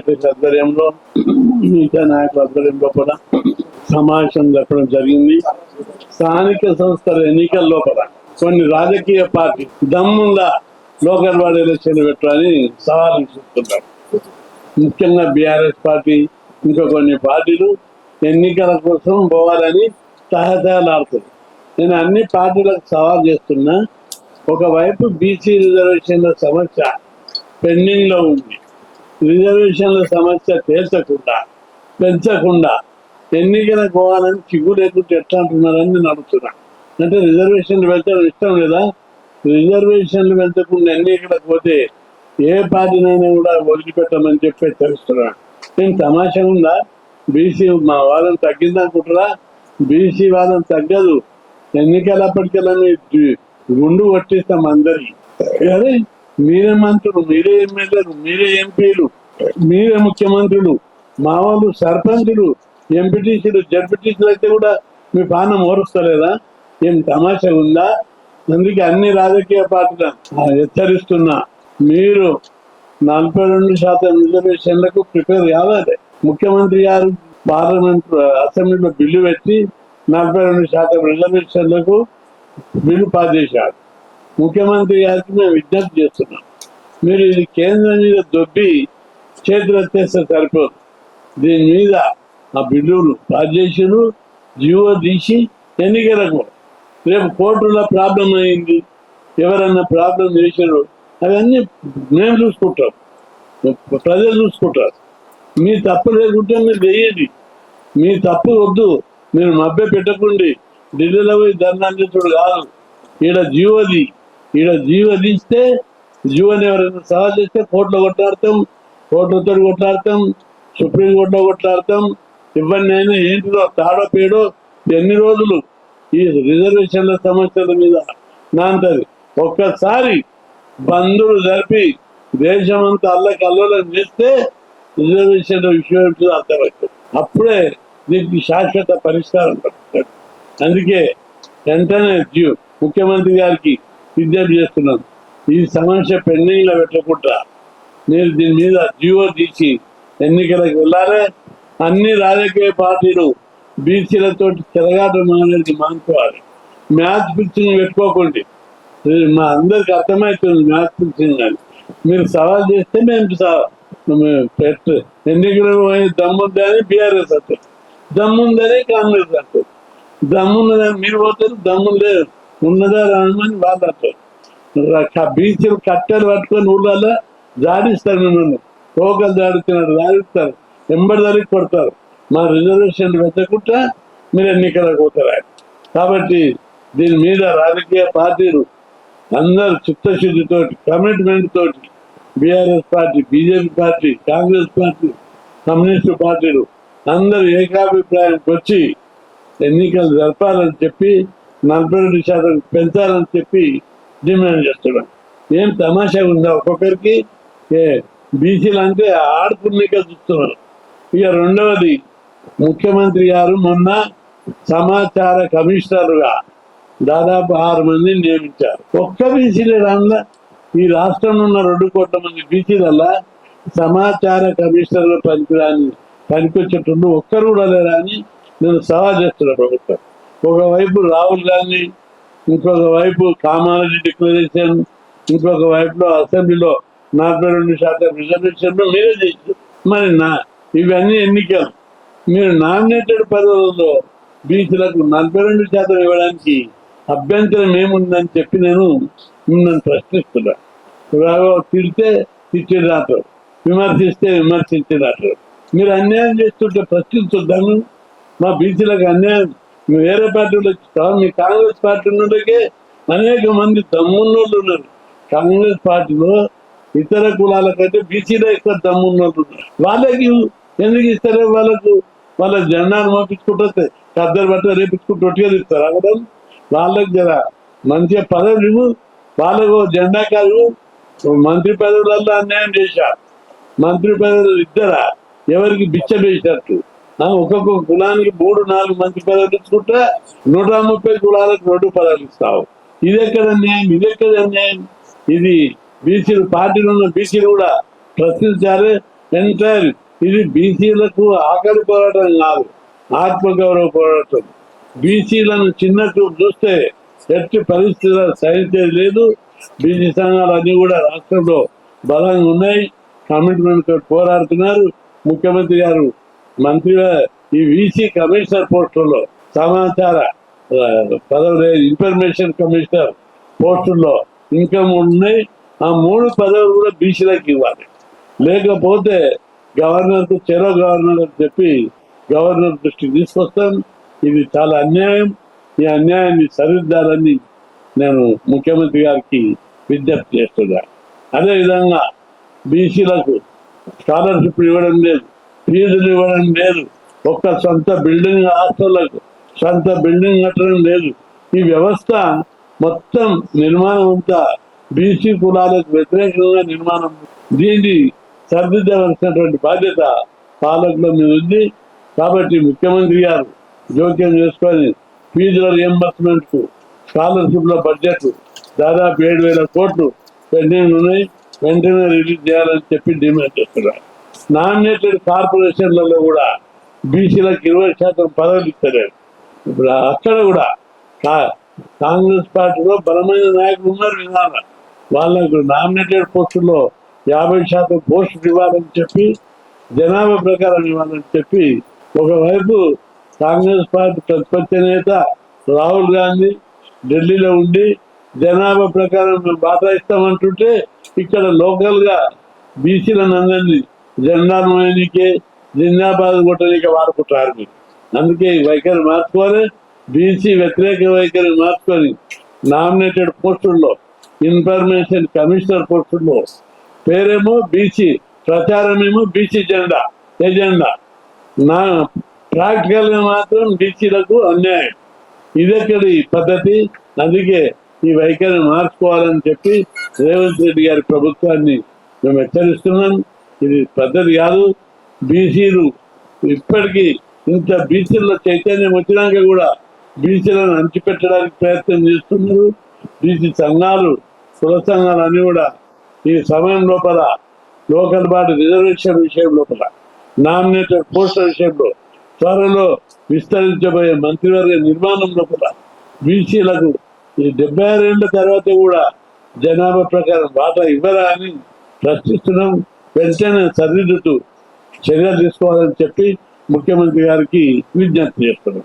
వెంకటేష్ ఆధ్వర్యంలో మిగతా నాయకుల ఆధ్వర్యంలో కూడా సమావేశం జరపడం జరిగింది. స్థానిక సంస్థల ఎన్నికల లోపల కొన్ని రాజకీయ పార్టీ దమ్ముందా లోకల్ బాడీ ఎలక్షన్ పెట్టాలని సవాలు చూస్తున్నారు ముఖ్యంగా బీఆర్ఎస్ పార్టీ ఇంకా కొన్ని పార్టీలు ఎన్నికల కోసం పోవాలని తహతహలాడుతుంది నేను అన్ని పార్టీలకు సవాల్ చేస్తున్నా ఒకవైపు బీసీ రిజర్వేషన్ల సమస్య పెండింగ్లో ఉంది. రిజర్వేషన్ల సమస్య తేల్చకుండా పెంచకుండా ఎన్నికల పోవాలని చిగ్గు లేకుంటే ఎట్లా అంటున్నారని నేను అడుగుతున్నా. అంటే రిజర్వేషన్లు పెంచడం ఇష్టం లేదా? రిజర్వేషన్లు పెంచకుండా ఎన్నికలకు పోతే ఏ పార్టీనైనా కూడా వదిలిపెట్టమని చెప్పి తెలుస్తున్నాను. నేను తమాషా ఉందా? బీసీ మా వాదం తగ్గిందనుకుంటారా బీసీ వాదం తగ్గదు. ఎన్నికలప్పటికెల్లా మీ గుండు కొట్టిస్తాం అందరికి అరే మీరే మంత్రులు మీరే ఎమ్మెల్యేలు మీరే ఎంపీలు. మీరే ముఖ్యమంత్రులు మా వాళ్ళు సర్పంచులు ఎంపీటీసీలు జడ్పీటీసీలు అయితే కూడా మీ పానం ఓరుస్తలేదా ఏం తమాషా ఉందా? అందుకే అన్ని రాజకీయ పార్టీలు హెచ్చరిస్తున్నా. మీరు నలభై రెండు శాతం రిజర్వేషన్లకు ప్రిపేర్ కావాలి. ముఖ్యమంత్రి గారు పార్లమెంట్ అసెంబ్లీలో బిల్లు పెట్టి నలభై రెండు శాతం రిజర్వేషన్లకు బిల్లు పాస్ చేశారు. ముఖ్యమంత్రి గారికి మేము విజ్ఞప్తి చేస్తున్నాం. మీరు ఇది కేంద్రం మీద దొబ్బి చేతులు ఎత్తేస్తే సరిపోదు. దీని మీద ఆ బిల్లులు పాస్ చేసిరు జీవో తీసి ఎన్నికలకు రేపు కోర్టులో ప్రాబ్లం అయింది ఎవరన్నా ప్రాబ్లం చేశారు అవన్నీ మేము చూసుకుంటాం. ప్రజలు చూసుకుంటారు. మీ తప్పు లేకుంటే మీరు వేయండి మీ తప్పు వద్దు మీరు మభ్య పెట్టకుండి. ఢిల్లీలో పోయి ధర్నాడు కాదు. ఈడ జీవది ఈడ జీవ తీస్తే జీవని ఎవరైనా సవాల్ చేస్తే కోర్టులో కొట్టాడతాం కోర్టులతో కొట్లాడతాం సుప్రీం కోర్టులో కొట్లాడతాం. ఇవన్నీ అయినా ఏంటిదో తాడో పేడో ఎన్ని రోజులు ఈ రిజర్వేషన్ల సమస్యల మీద నాంతది ఒక్కసారి బంధువులు జరిపి దేశమంతా అల్లకి అల్లలం చేస్తే రిజర్వేషన్ విషయం ఏంటో అర్థమవుతుంది. అప్పుడే దీనికి శాశ్వత పరిష్కారం పడుతుంది అందుకే వెంటనే జీవ్ ముఖ్యమంత్రి గారికి విజ్ఞప్తి చేస్తున్నాను. ఈ సమస్య పెండింగ్లో పెట్టకుండా మీరు దీని మీద జీవో తీసి ఎన్నికలకు వెళ్ళాలి. అన్ని రాజకీయ పార్టీలు బీసీలతో తిరగాటం అనేది మానుకోవాలి. మ్యాచ్ పిచ్చింగ్ పెట్టుకోకండి. మా అందరికి అర్థమవుతుంది మ్యాథ్ పిచ్చింగ్ అని. మీరు సవాల్ చేస్తే మేము పెట్ట. పెట్టు ఎన్నికలు దమ్ముంది అని బీఆర్ఎస్ అంటారు దమ్ముందని కాంగ్రెస్ అంటారు దమ్మున్నదని మీరు పోతారు దమ్ము లేదు. ఉన్నదా రామని వాళ్ళు అంటారు ర- బీచ్లు కట్టెలు పట్టుకొని ఊళ్ళల్లో జాడిస్తారు నన్ను. తోకలు జాడుతున్నారు జాడిస్తారు. ఎంబడి దానికి కొడతారు. మా రిజర్వేషన్ పెంచకుండా మీరు ఎన్నికలకు పోతారు? కాబట్టి దీని మీద రాజకీయ పార్టీలు అందరు చిత్తశుద్ధితోటి కమిట్మెంట్ తోటి BRS party BJP party Congress party communist పార్టీలు అందరూ ఏకాభిప్రాయానికి వచ్చి ఎన్నికలు జరపాలని చెప్పి నలభై రెండు శాతం పెంచాలని చెప్పి డిమాండ్ చేస్తున్నాం ఏం తమాషా ఉందా ఒక్కొక్కరికి? బీసీలు అంటే ఆడుకునేగా చూస్తున్నారు. ఇక రెండవది ముఖ్యమంత్రి గారు మొన్న సమాచార కమిషనర్గా దాదాపు ఆరు మందిని నియమించారు. ఒక్క బీసీలే రాందా ఈ రాష్ట్రంలో ఉన్న రెండు కోట్ల మంది బీసీలల్లా సమాచార కమిషనర్లు పనికిరాని పనికొచ్చేటప్పుడు ఒక్కరు కూడా లేరా అని నేను సవాల్ చేస్తున్నా ప్రభుత్వం. ఒకవైపు రాహుల్ గాంధీ ఇంకొక వైపు కామారెడ్డి డిక్లరేషన్ ఇంకొక వైపులో అసెంబ్లీలో నలభై రెండు శాతం రిజర్వేషన్లు మీరే చేయొచ్చు మరి నా ఇవన్నీ ఎన్నికలు. మీరు నామినేటెడ్ పదవులలో బీసీలకు నలభై రెండు శాతం ఇవ్వడానికి అభ్యంతరం ఏముందని చెప్పి నేను మిమ్మల్ని ప్రశ్నిస్తున్నా. రాఘవ తిడితే తిట్టిరాటం విమర్శిస్తే విమర్శించినట్లు మీరు అన్యాయం చేస్తుంటే ప్రశ్నిస్తుంటాను మా బీసీలకు అన్యాయం. వేరే పార్టీలో ఇస్తాం మీ కాంగ్రెస్ పార్టీ నుండికే అనేక మంది దమ్మున్నోళ్ళు ఉన్నారు. కాంగ్రెస్ పార్టీలో ఇతర కులాల కంటే బీసీలో ఎక్కువ దమ్ము వాళ్ళకి ఎందుకు ఇస్తారు వాళ్ళకు? వాళ్ళ జెండాను పంపించుకుంటే కద్దరు బట్ట రేపించుకుంటూ రొట్టిగా ఇస్తారు అక్కడ వాళ్ళకి జర మంచిగా పదవులు వాళ్ళకు జెండా కాదు. మంత్రి పదవులలో అన్యాయం చేశారు మంత్రి పదవులు ఇద్దరా? ఎవరికి బిచ్చ వేసినట్టు? ఒక్కొక్క కులానికి మూడు నాలుగు మంత్రి పదవులు ఇచ్చుకుంటే నూట ముప్పై కులాలకు రెండు పదవులు ఇస్తావు. ఇది ఎక్కడ అన్యాయం? ఇది ఎక్కడ అన్యాయం? ఇది బీసీలు పార్టీలు ఉన్న బీసీలు కూడా ప్రశ్నించారు. ఎంటైర్ ఇది బీసీలకు ఆకలి పోరాటం కాదు ఆత్మగౌరవ పోరాటం. బీసీలను చిన్నట్టు చూస్తే ఎట్టి పరిస్థితుల్లో సహించేది లేదు. బీసీ సంఘాలు అన్ని కూడా రాష్ట్రంలో బలంగా ఉన్నాయి. కమిట్మెంట్ పోరాడుతున్నారు. ముఖ్యమంత్రి గారు మంత్రి ఈ వీసీ కమిషనర్ పోస్టుల్లో సమాచార పదవి ఇన్ఫర్మేషన్ కమిషనర్ పోస్టుల్లో ఇన్కమ్ ఉన్నాయి. ఆ మూడు పదవులు కూడా బీసీలకు ఇవ్వాలి. లేకపోతే గవర్నర్ చెరో గవర్నర్ అని చెప్పి గవర్నర్ దృష్టికి తీసుకొస్తాం. ఇది చాలా అన్యాయం. ఈ అన్యాయాన్ని సరిదిద్దాలని నేను ముఖ్యమంత్రి గారికి విజ్ఞప్తి చేస్తున్నా. అదేవిధంగా బీసీలకు స్కాలర్షిప్ ఇవ్వడం లేదు ఫీజులు ఇవ్వడం లేదు ఒక్క సొంత బిల్డింగ్ హాస్టళ్ళకు సొంత బిల్డింగ్ కట్టడం లేదు. ఈ వ్యవస్థ మొత్తం నిర్మాణం అంతా బీసీ కులాలకు వ్యతిరేకంగా నిర్మాణం. దీన్ని సరిదిద్దవలసినటువంటి బాధ్యత పాలకుల మీద ఉంది. కాబట్టి ముఖ్యమంత్రి గారు జోక్యం చేసుకొని ఫీజుల రియంబర్స్మెంట్కు స్కాలర్షిప్ బడ్జెట్ దాదాపు ఏడు వేల కోట్లు పెండింగ్ ఉన్నాయి. వెంటనే రిలీజ్ చేయాలని చెప్పి డిమాండ్ చేస్తున్నారు. నామినేటెడ్ కార్పొరేషన్లలో కూడా బీసీలకు ఇరవై శాతం పదవులు ఇస్తలేరు. ఇప్పుడు అక్కడ కూడా కాంగ్రెస్ పార్టీలో బలమైన నాయకులు ఉన్నారు విధాన వాళ్ళకు నామినేటెడ్ పోస్టుల్లో యాభై శాతం పోస్టులు ఇవ్వాలని చెప్పి జనాభా ప్రకారం ఇవ్వాలని చెప్పి ఒకవైపు కాంగ్రెస్ పార్టీ ప్రతిపక్ష నేత రాహుల్ గాంధీ ఢిల్లీలో ఉండి జనాభా ప్రకారం మేము బాధాయిస్తామంటుంటే ఇక్కడ లోకల్గా బీసీలను అందరినీ జెండాను మోయనీకే జిందాబాద్ కొట్టడానికి వాడుకుంటారు మీరు అందుకే ఈ వైఖరి మార్చుకోవాలి బీసీ వ్యతిరేక వైఖరి మార్చుకొని నామినేటెడ్ పోస్టుల్లో ఇన్ఫర్మేషన్ కమిషనర్ పోస్టుల్లో పేరేమో బీసీ ప్రచారమేమో బీసీ జెండా ఎజెండా. నా ప్రాక్టికల్ మాత్రం బీసీలకు అన్యాయం. ఇదెక్కడి పద్ధతి. అందుకే ఈ వైఖరిని మార్చుకోవాలని చెప్పి రేవంత్ రెడ్డి గారి ప్రభుత్వాన్ని మేము హెచ్చరిస్తున్నాం. ఇది పద్ధతి కాదు. బీసీలు ఇప్పటికీ ఇంత బీసీల్లో చైతన్యం వచ్చినాక కూడా బీసీలను అంచిపెట్టడానికి ప్రయత్నం చేస్తున్నారు. బీసీ సంఘాలు కుల సంఘాలు కూడా ఈ సమయం లోపల లోకల్ బాడీ రిజర్వేషన్ విషయం లోపల నామినేటెడ్ పోస్టర్ విషయంలో త్వరలో విస్తరించబోయే మంత్రివర్గ నిర్మాణం లోపల బీసీలకు ఈ డెబ్బై ఆరేళ్ళ తర్వాత కూడా జనాభా ప్రకారం వాటా ఇవ్వరా అని ప్రశ్నిస్తున్నాం. వెంటనే సరిదిద్దుతూ చర్యలు తీసుకోవాలని చెప్పి ముఖ్యమంత్రి గారికి విజ్ఞప్తి చేస్తున్నాం.